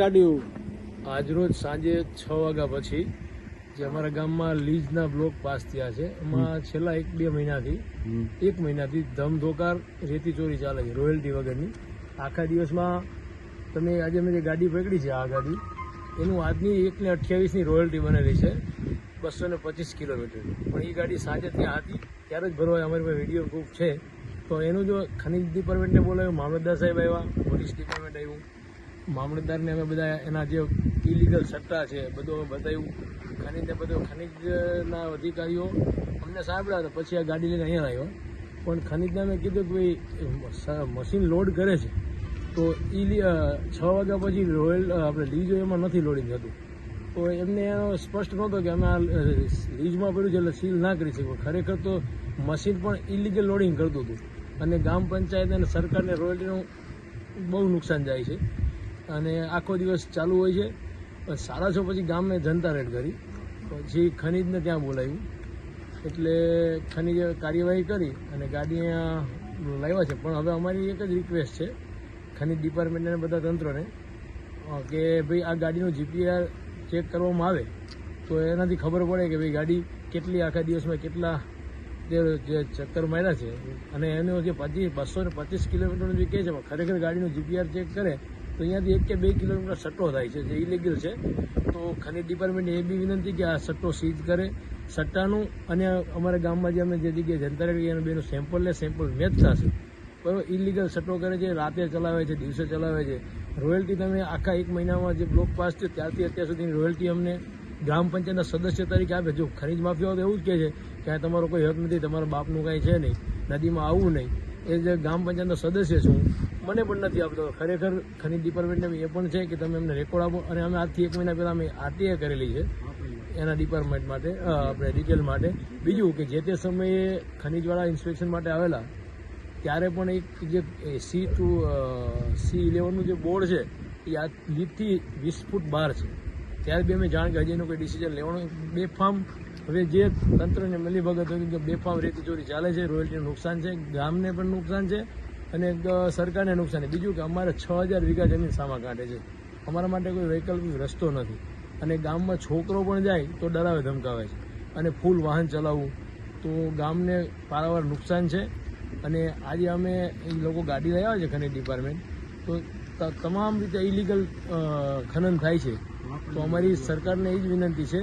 ગાડીઓ. આજરોજ સાંજે છ વાગ્યા પછી જે અમારા ગામમાં લીઝના બ્લોક પાસ થયા છે એમાં છેલ્લા એક બે મહિનાથી એક મહિનાથી ધમધોકાર રેતી ચોરી ચાલે છે રોયલ્ટી વગરની. આખા દિવસમાં તમે આજે મેં જે ગાડી પકડી છે આ ગાડી એનું આજની એકને અઠ્યાવીસની રોયલ્ટી બનેલી છે બસો ને પચીસ કિલોમીટર. પણ એ ગાડી સાંજે ત્યાં હતી ત્યારે જ ભરવા અમારી પાસે વીડિયો પ્રૂફ છે. તો એનું જો ખનિજ ડિપાર્ટમેન્ટને બોલાવ્યું મામલતદાર સાહેબ આવ્યા પોલીસ ડિપાર્ટમેન્ટ આવ્યું મામલતદારને અમે બધા એના જે ઇલીગલ સટ્ટા છે, બધું અમે બતાવ્યું. ખનીજને બધું ખનીજના અધિકારીઓ અમને સાંભળ્યા હતા પછી આ ગાડી લઈને અહીંયા આવ્યો પણ ખનીજને અમે કીધું કે ભાઈ મશીન લોડ કરે છે. તો એ છ વાગ્યા પછી રોયલ આપણે હોય એમાં નથી લોડિંગ થતું. તો એમને એનો સ્પષ્ટ નહોતો કે અમે આ લીઝમાં પડ્યું છે એટલે સીલ ના કરી શકીએ. ખરેખર તો મશીન પણ ઇલીગલ લોડિંગ કરતું હતું. અને ગ્રામ પંચાયત અને સરકારને રોયલ્ટીનું બહુ નુકસાન જાય છે. અને આખો દિવસ ચાલુ હોય છે. પણ સાડા છ પછી ગામે જનતા રેડ કરી. પછી ખનીજને ત્યાં બોલાવ્યું. એટલે ખનીજે કાર્યવાહી કરી અને ગાડી અહીંયા લાવ્યા છે. પણ હવે અમારી એક જ રિક્વેસ્ટ છે, ખનીજ ડિપાર્ટમેન્ટને બધા તંત્રને કે ભાઈ આ ગાડીનું જીપીઆર ચેક કરવામાં આવે, તો એનાથી ખબર પડે કે ભાઈ ગાડી કેટલી આખા દિવસમાં કેટલા જે ચક્કર માર્યા છે. અને એનું જે પચીસ બસો ને પચીસ કિલોમીટરનું જે કહે છે ખરેખર ગાડીનું જીપીઆર ચેક કરે તો અહીંયાથી એક કે બે કિલોમીટર સટ્ટો થાય છે, જે ઇલીગલ છે. તો ખનીજ ડિપાર્ટમેન્ટને એ બી વિનંતી કે આ સટ્ટો સીઝ કરે. સટ્ટાનું અને અમારા ગામમાં જે અમે જે જગ્યાએ જનતા રેડી બેનું સેમ્પલ લે સેમ્પલ મેચ થશે. બરાબર ઇલીગલ સટ્ટો કરે છે, રાતે ચલાવે છે, દિવસે ચલાવે છે. રોયલ્ટી તમે આખા એક મહિનામાં જે બ્લોક પાસ થયો, ત્યારથી અત્યાર સુધીની રોયલ્ટી અમને ગ્રામ પંચાયતના સદસ્ય તરીકે આપે. જો ખનીજ માફિયાઓ એવું જ કહે છે કે આ તમારો કોઈ હક નથી, તમારા બાપનું કાંઈ છે નહીં, નદીમાં આવવું નહીં. એ જે ગ્રામ પંચાયતનો સદસ્ય છું મને પણ નથી આપતો ખરેખર ખનીજ ડિપાર્ટમેન્ટને એ પણ છે કે તમે અમને રેકોર્ડ આપો. અને અમે આજથી એક મહિના પહેલાં અમે આરટીએ કરેલી છે. એના ડિપાર્ટમેન્ટ માટે આપણે ડિટેલ માટે. બીજું કે જે તે સમયે ખનીજવાળા ઇન્સ્પેક્શન માટે આવેલા, ત્યારે પણ એક જે સી ટુ સી ઇલેવનનું જે બોર્ડ છે, એ આ લીધથી વીસ ફૂટ બહાર છે. ત્યારે બી અમે જાણ કે હજી કોઈ ડિસિઝન લેવાનું બે ફાર્મ હવે જે તંત્રને મળી ભગત હોય કે બે ફાર્મ રેતી ચોરી ચાલે છે રોયલ્ટીનું નુકસાન છે, ગામને પણ નુકસાન છે અને સરકારને નુકસાન. બીજું કે અમારે છ હજાર વીઘા જમીન સામા કાઢે છે. અમારા માટે કોઈ વૈકલ્પિક રસ્તો નથી. અને ગામમાં છોકરો પણ જાય તો ડરાવે, ધમકાવે છે. અને ફૂલ વાહન ચલાવવું, તો ગામને પારાવાર નુકસાન છે. અને આજે અમે એ લોકો ગાડી લઈ આવે છે ખનીજ ડિપાર્ટમેન્ટ. તો તમામ રીતે ઇલીગલ ખનન થાય છે. તો અમારી સરકારને એ જ વિનંતી છે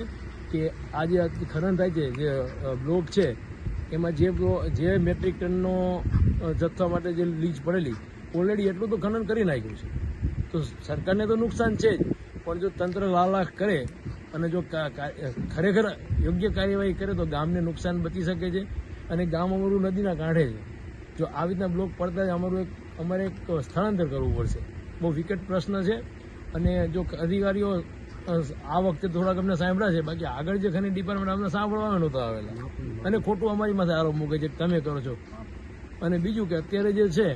કે આ જે ખનન થાય છે, જે બ્લોક છે એમાં જે જે મેટ્રિક ટનનો જથ્થા માટે જે લીજ પડેલી ઓલરેડી એટલું તો ખનન કરી નાખ્યું છે. તો સરકારને તો નુકસાન છે જ, પણ જો તંત્ર લાલાખ કરે અને જો ખરેખર યોગ્ય કાર્યવાહી કરે તો ગામને નુકસાન બચી શકે છે અને ગામ અમારું નદીના કાંઠે છે. જો આવી રીતના બ્લોક પડતા જ અમારું એક અમારે એક સ્થળાંતર કરવું પડશે. બહુ વિકટ પ્રશ્ન છે અને જો અધિકારીઓ આ વખતે થોડાક અમને સાંભળ્યા છે. બાકી આગળ જે ખાલી ડિપાર્ટમેન્ટ અમને સાંભળવાનું નહોતા આવેલા. અને ખોટું અમારી માથે આરોપ મૂકે છે. તમે કરો છો. અને બીજું કે અત્યારે જે છે,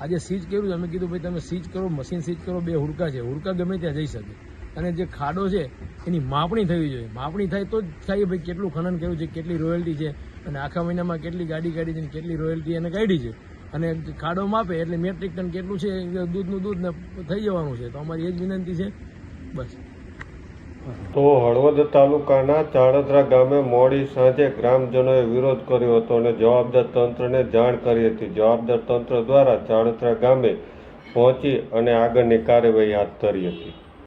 આજે સીજ કર્યું અમે કીધું, ભાઈ, તમે સીજ કરો, મશીન સીજ કરો, બે હુડકા છે. હુડકા ગમે ત્યાં જઈ શકે. અને જે ખાડો છે, એની માપણી થવી જોઈએ. માપણી થાય તો જ થાય, ભાઈ, કેટલું ખનન કર્યું છે? કેટલી રોયલ્ટી છે? અને આખા મહિનામાં કેટલી ગાડી કાઢી છે અને કેટલી રોયલ્ટી એને કાઢી છે? અને ખાડો માપે એટલે મેટ્રિક ટન કેટલું છે દૂધનું દૂધ ને થઈ જવાનું છે. તો અમારી એ જ વિનંતી છે. બસ. તો હળવદ તાલુકાના ચાળદરા ગામે મોડી સાંજે ગ્રામજનોએ વિરોધ કર્યો હતો અને જવાબદાર તંત્રને જાણ કરી હતી. જવાબદાર તંત્ર દ્વારા ચાણદરા ગામે પહોંચી અને આગળની કાર્યવાહી હાથ ધરી હતી.